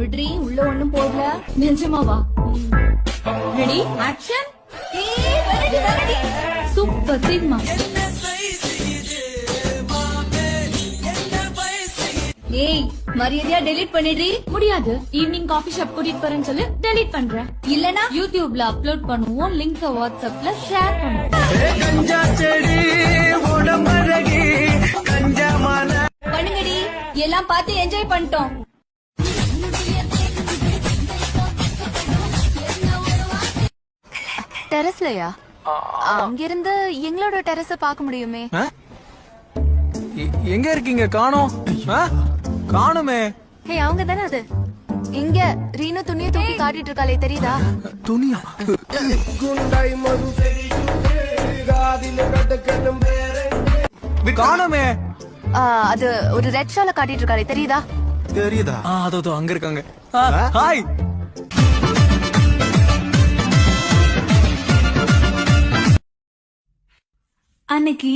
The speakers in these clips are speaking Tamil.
விட்ரி உள்ள ஒண்ணும் போடல. நிஜமாவா ரெடி ஆக்ஷன் சூப்பர் சினிமா. ஏய் மரியாதையா டெலீட் பண்ணிடுறி? முடியாது. ஈவினிங் காஃபி ஷாப் கூட்டிட்டு போறேன்னு சொல்லி டெலீட் பண்றேன். இல்லனா யூடியூப்ல அப்லோட் பண்ணுவோம் லிங்க் வாட்ஸ்அப்ல ஷேர் பண்ணுவோம். பண்ணுங்கடி. எல்லாம் பார்த்து என்ஜாய் பண்ணிட்டோம். டெரஸ்லயா? அங்கிருந்து எங்களோட டெரஸ பார்க்க முடியுமே. எங்க இருக்கீங்க? காணோம். ஆ? காணுமே. ஹே அவங்க தானே அது? இங்க ரீனு துணியை தூக்கி காட்டிட்டு இருக்காளே தெரியுதா? துணியா? காணுமே. ஆ, அது ஒரு ரெட் ஷால காட்டிட்டு இருக்காளே தெரியுதா? தெரியுதா? ஆ அதோ அதோ, அங்க இருக்காங்க. ஹாய். அன்னைக்கு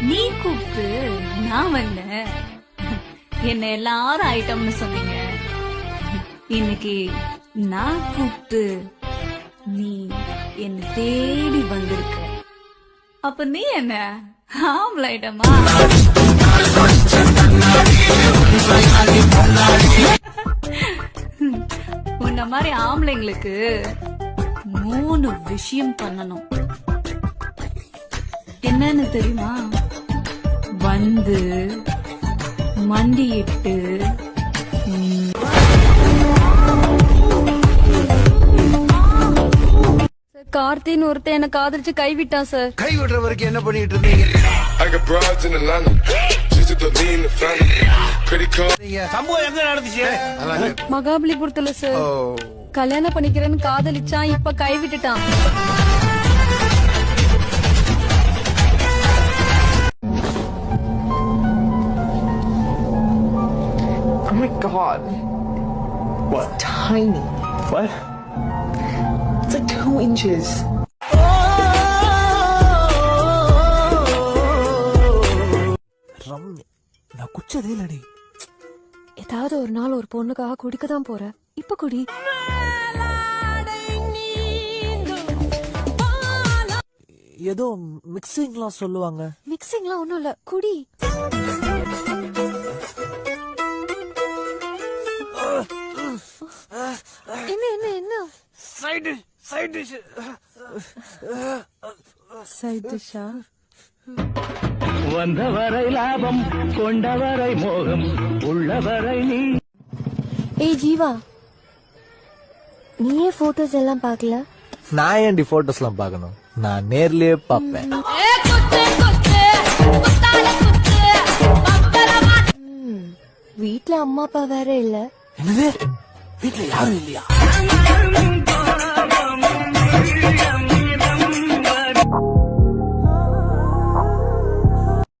நீ கூப்பிட்டு நான் வந்தேன். என்ன எல்லாரும் ஐட்டம்னு சொன்னீங்க. இன்னைக்கு நான் கூப்பிட்டு நீ என்ன தேடி வந்திருக்க. அப்ப நீ என்ன? ஆம்பளை ஐட்டமா? உன்ன மாதிரி ஆம்பளைங்களுக்கு மூணு விஷயம் பண்ணணும். என்னன்னு தெரியுமா? வந்து மண்டியிட்டு கார்த்தின்னு ஒருத்தன் என்ன காதலிச்சு கைவிட்டான் சார். கை விடுற வரைக்கும் என்ன பண்ணிட்டு இருந்தீங்க? I got broads in Atlanta. Just to the lean, the family. Credit card. நீங்க சம்பவம் எங்க நடந்துச்சு? மகாபலிபுரத்துல சார். கல்யாணம் பண்ணிக்கிறேன்னு காதலிச்சான் இப்ப கைவிட்டுட்டான் God. What? It's tiny. What? It's like two inches. Ramya நான் குச்சதே இல்லடி ஏதாவது ஒரு நாள் ஒரு பொண்ணுக்காக குடிக்க தான் போற இப்ப குடி ஏதோ மிக்சிங்லாம் சொல்லுவாங்க மிக்சிங்லாம் ஒண்ணும் இல்ல குடி என்ன என்ன என்ன? Side side. சைட் டிஷ்ஷா வந்தவரை லாபம் கொண்டவரை மோகம் உள்ளவரை நீ. ஏய் ஜீவா. நீயே போட்டோஸ் எல்லாம் பார்க்கல? நான் ஏன்டி போட்டோஸ்லாம் பார்க்கணும்? நான் நேர்லயே பார்ப்பேன். வீட்ல அம்மா அப்பா வேற இல்ல. என்னது? வீட்டுல யாரும் இல்லையா?